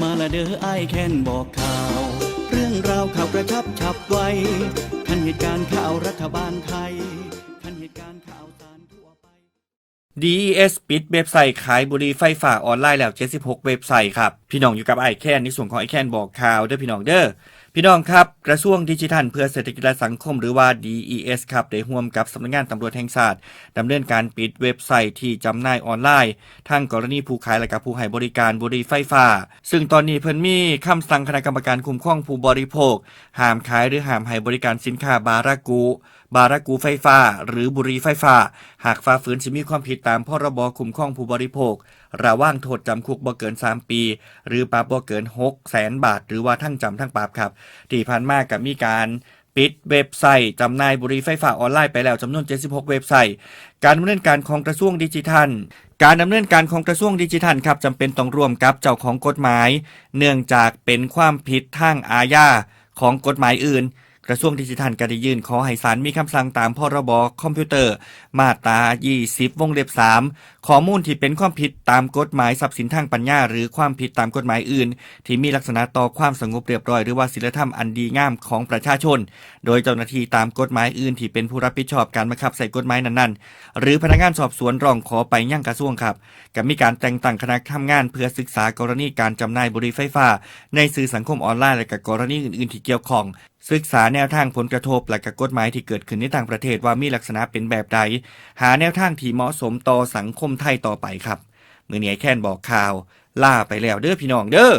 มาละเด้อไอายแค้นบอกข่าว เรื่องราวข่าวกระชับฉับไวทันเหตุการณ์ข่าวรัฐบาลไทยทันเหตุการณ์ข่าวสารทั่วไป DES ปิดเว็บไซต์ขายบุหรี่ไฟฟ้าออนไลน์แล้ว 76 เว็บไซต์ครับ พี่น้องอยู่กับไอแคนในส่วนของไอแคนบอกข่าวเด้อพี่น้องเด้อ พี่น้องครับกระทรวงดิจิทัลเพื่อเศรษฐกิจและสังคมหรือว่า DES ครับได้ร่วมกับสำนักงานตำรวจแห่งชาติดำเนินการปิดเว็บไซต์ที่จำหน่ายออนไลน์ ทั้งกรณีผู้ขายและกับผู้ให้บริการบุหรี่ไฟฟ้า ซึ่งตอนนี้เพิ่นมีคำสั่งคณะกรรมการคุ้มครองผู้บริโภค ห้ามขายหรือห้ามให้บริการสินค้าบารากูบารากูไฟฟ้า หรือบุหรี่ไฟฟ้า หากฝ่าฝืนจะมีความผิดตามพรบคุ้มครองผู้บริโภค ระว่างโทษจำคุกบ่เกิน 3 ปี หรือปรับบ่เกิน6แสนบาท หรือว่าทั้งจำทั้งปรับครับ ที่ผ่านมากับมีการปิดเว็บไซต์จำหน่ายบุหรี่ไฟฟ้าออนไลน์ไปแล้วจำนวน 76 เว็บไซต์ การดำเนินการของกระทรวงดิจิทัล การดำเนินการของกระทรวงดิจิทัลครับจำเป็นต้องร่วมกับเจ้าของกฎหมาย เนื่องจากเป็นความผิดทางอาญาของกฎหมายอื่น กระทรวงดิจิทัลก็ได้ยื่นขอให้ศาลมีคำสั่งตามพรบคอมพิวเตอร์ มาตรา 20 วงเล็บ 3 ข้อมูลที่เป็นความผิดตามกฎหมายทรัพย์สินทางปัญญา หรือความผิดตามกฎหมายอื่น ที่มีลักษณะต่อความสงบเรียบร้อยหรือว่าศีลธรรมอันดีงามของประชาชน โดยเจ้าหน้าที่ตามกฎหมายอื่นที่เป็นผู้รับผิดชอบการบังคับใส่กฎหมายนั้นๆ หรือพนักงานสอบสวนร้องขอไปยังกระทรวงครับก็มีการแต่งตั้งคณะทำงานเพื่อศึกษากรณีการจำหน่ายบุหรี่ไฟฟ้า ในสื่อสังคมออนไลน์และกับกรณีอื่นๆที่เกี่ยวข้องศึกษาแนวทางผลกระทบและกับกฎหมายที่เกิดขึ้นในต่างประเทศว่ามีลักษณะเป็นแบบใด หาแนวทางที่เหมาะสมต่อสังคมไทยต่อไปครับ มือนี้ไอ้แค่นบอกข่าว ล่าไปแล้วเด้อพี่น้องเด้อ